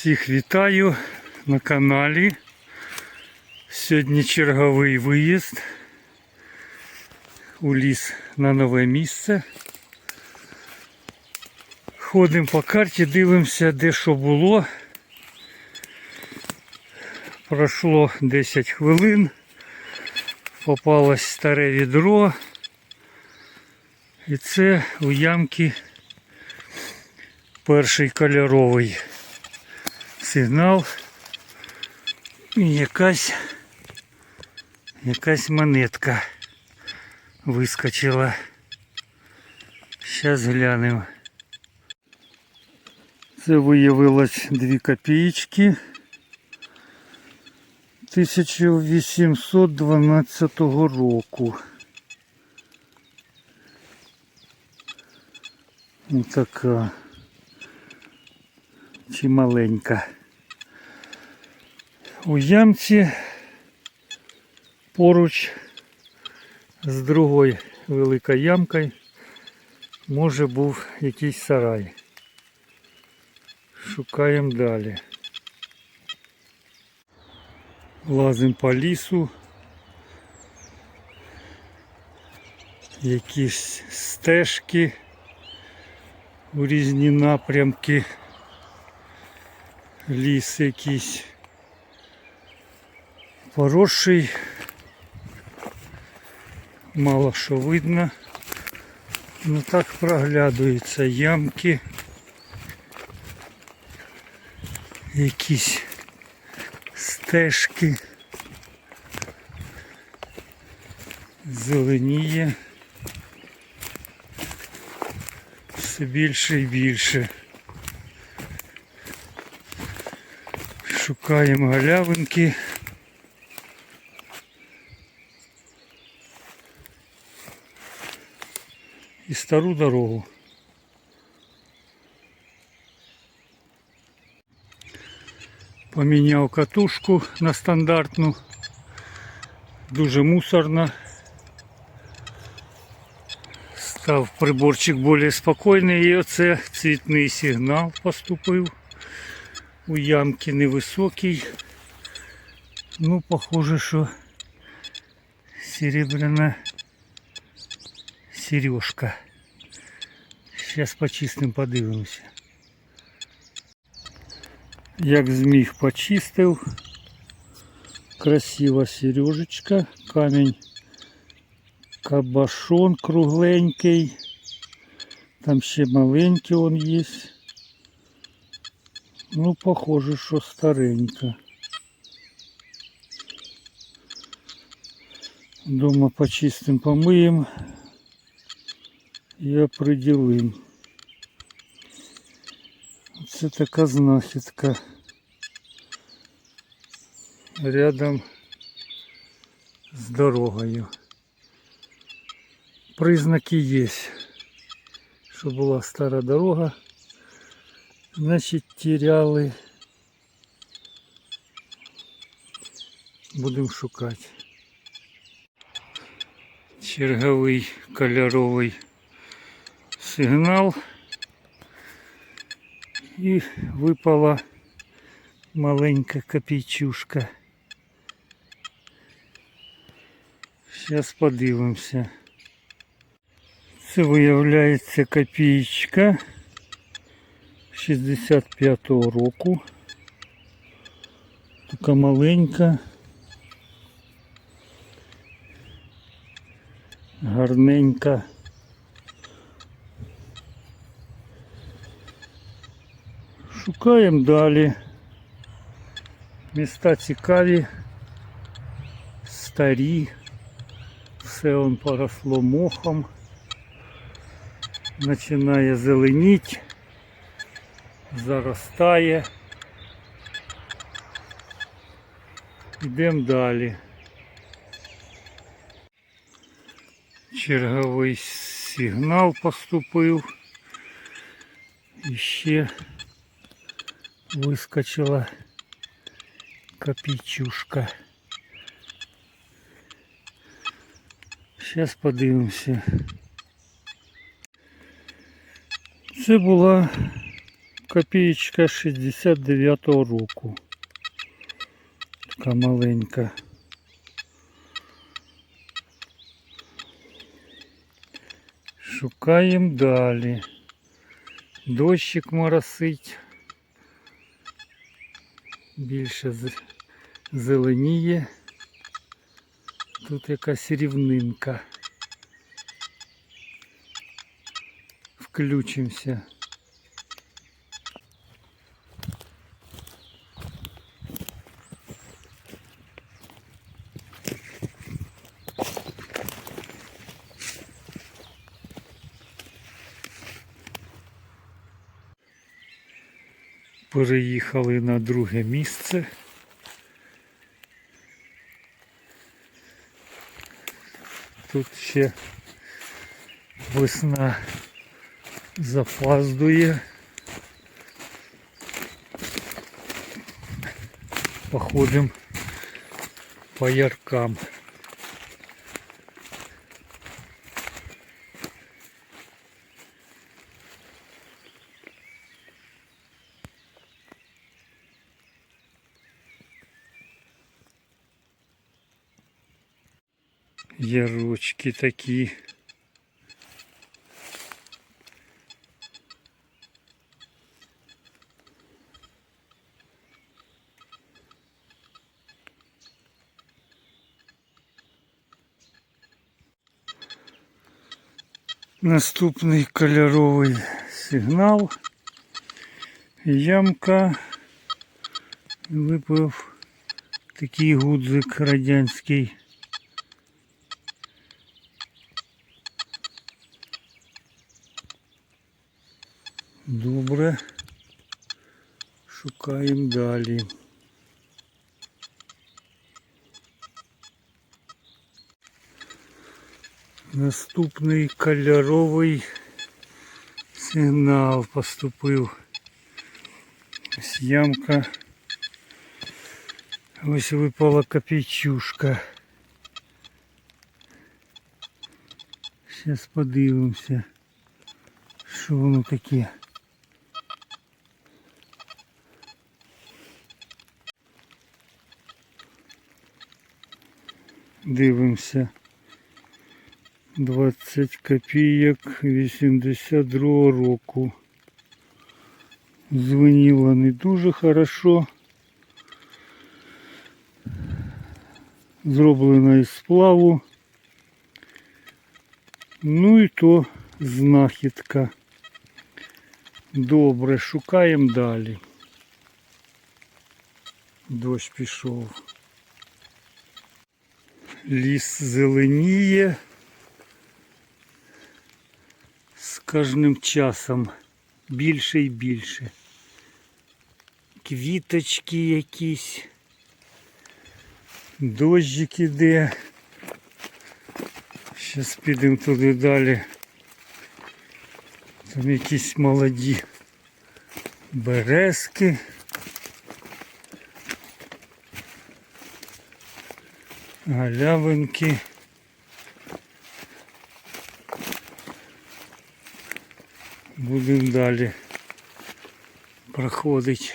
Всіх вітаю на каналі. Сьогодні черговий виїзд у ліс на нове місце. Ходимо по карті, дивимося, де що було. Пройшло 10 хвилин. Попалось старе відро. І це у ямки перший кольоровий сигнал. І якась якась монетка вискочила. Зараз глянемо. Це виявилось 2 копійки 1812 року. Ось така чи маленька. У ямці поруч з другою великою ямкою може був якийсь сарай. Шукаємо далі. Лазимо по лісу. Якісь стежки у різні напрямки. Ліс якийсь поросший. Мало що видно. Ну так проглядуються ямки. Якісь стежки. Зеленіє. Все більше і більше. Шукаємо галявинки. І стару дорогу. Поміняв катушку на стандартну. Дуже мусорно. Став приборчик більш спокійний і оце цвітний сигнал поступив. У ямки невисокий. Ну, похоже, що серебряна сережка. Зараз почистим, подивимося. Як зміг почистив. Красива сережечка, камінь кабашон кругленький. Там ще маленький он є. Ну, похоже, що старенька. Дома почистим, помиємо І определим. Це така знахідка. Рядом з дорогою. Признаки є, що була стара дорога. Значить, теряли. Будемо шукати. Черговий кольоровий сигнал. І випала маленька копійчушка. Зараз подивимося. Це виявляється копійка 65-го року. Така маленька. Гарненька. Шукаємо далі. Міста цікаві, старі, все он поросло мохом, починає зеленіть, заростає. Йдемо далі. Черговий сигнал поступив. І ще вискочила копійчушка. Зараз подивимося. Це була Копієчка 69-го року. Така маленька. Шукаємо далі. Дощик моросить. Більше зеленіє. Тут якась рівнинка. Включимося. Переїхали на друге місце. Тут ще весна запаздує. Походим по яркам. Ярочки такі. Наступний кольоровий сигнал. Ямка. Випав такий гудзик радянський. Добре. Шукаємо далі. Наступний кольоровий сигнал поступив. Ось ямка. Ось випала копійчушка. Зараз подивимося, що воно таке. Дивимося. 20 копійок 82 року. Звеніло не дуже хорошо. Зроблено із сплаву. Ну і то знахідка. Добре, шукаємо далі. Дощ пішов. Ліс зеленіє. З кожним часом більше і більше. Квіточки якісь. Дощик іде. Зараз підемо туди далі. Там якісь молоді березки. Галявинки. Будемо далі проходити.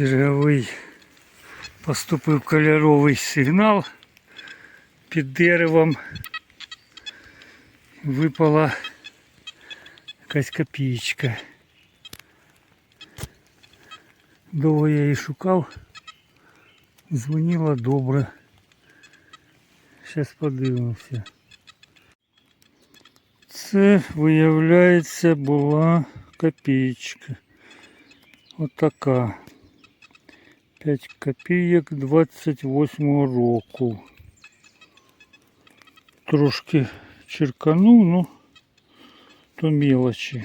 Черговий поступив кольоровий сигнал під деревом. Випала якась копієчка. Довго я її шукав. Дзвонила добре. Зараз подивимося. Це, виявляється, була копієчка. Отака. 5 копійок 28 року. Трошки черканув, ну то мелочі.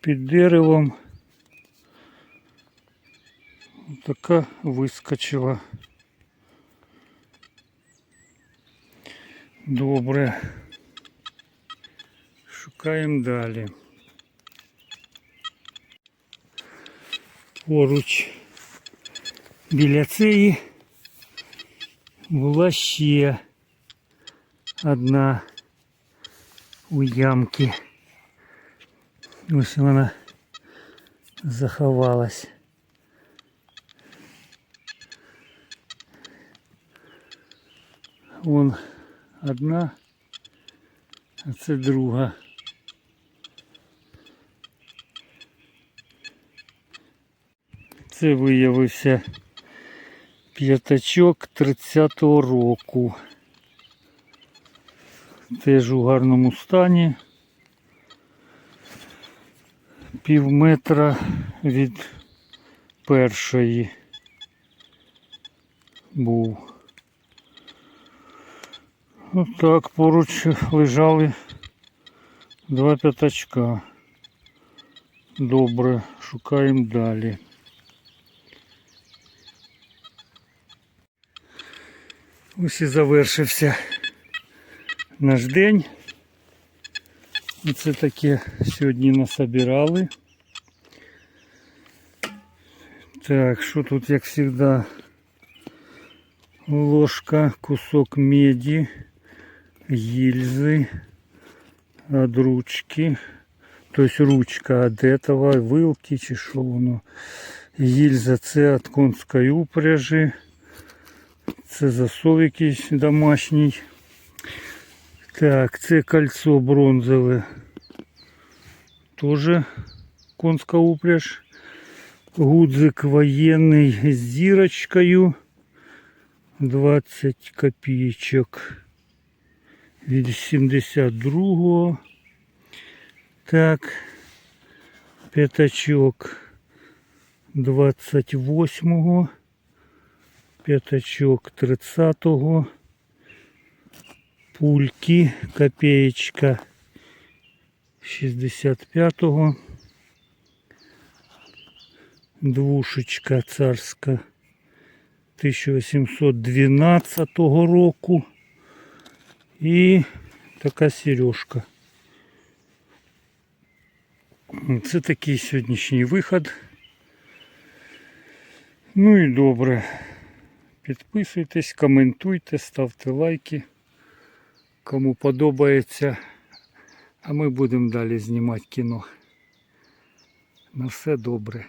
Під деревом така вискочила. Добре. Шукаємо далі. Поруч біля цієї була ще одна у ямки. Ось вона заховалась. Вон одна, а це друга. Це виявився п'ятачок 30-го року. Теж у гарному стані. Пів метра від першої був. Отак поруч лежали два п'ятачка. Добре, шукаємо далі. Ось і завершився наш день. Оце таке сьогодні насобирали. Так, що тут, як завжди, ложка, кусок меди, гильзы от ручки. То есть ручка от этого, вилки чи що воно. Гільза це від конської упряжі. Це засов якийсь домашній. Так, це кольцо бронзове. Тоже конська упряжь. Гудзик воєнний з зірочкою. 20 копійочок від 72-го. Так, п'ятачок 28-го. П'ятачок 30-го. Пульки, копеечка 65-го. Двушечка царська 1812 року. І така сережка. Це такий сьогоднішній виход. Ну і добре. Підписуйтесь, коментуйте, ставте лайки. Кому подобається. А ми будемо далі знімати кіно. На все добре.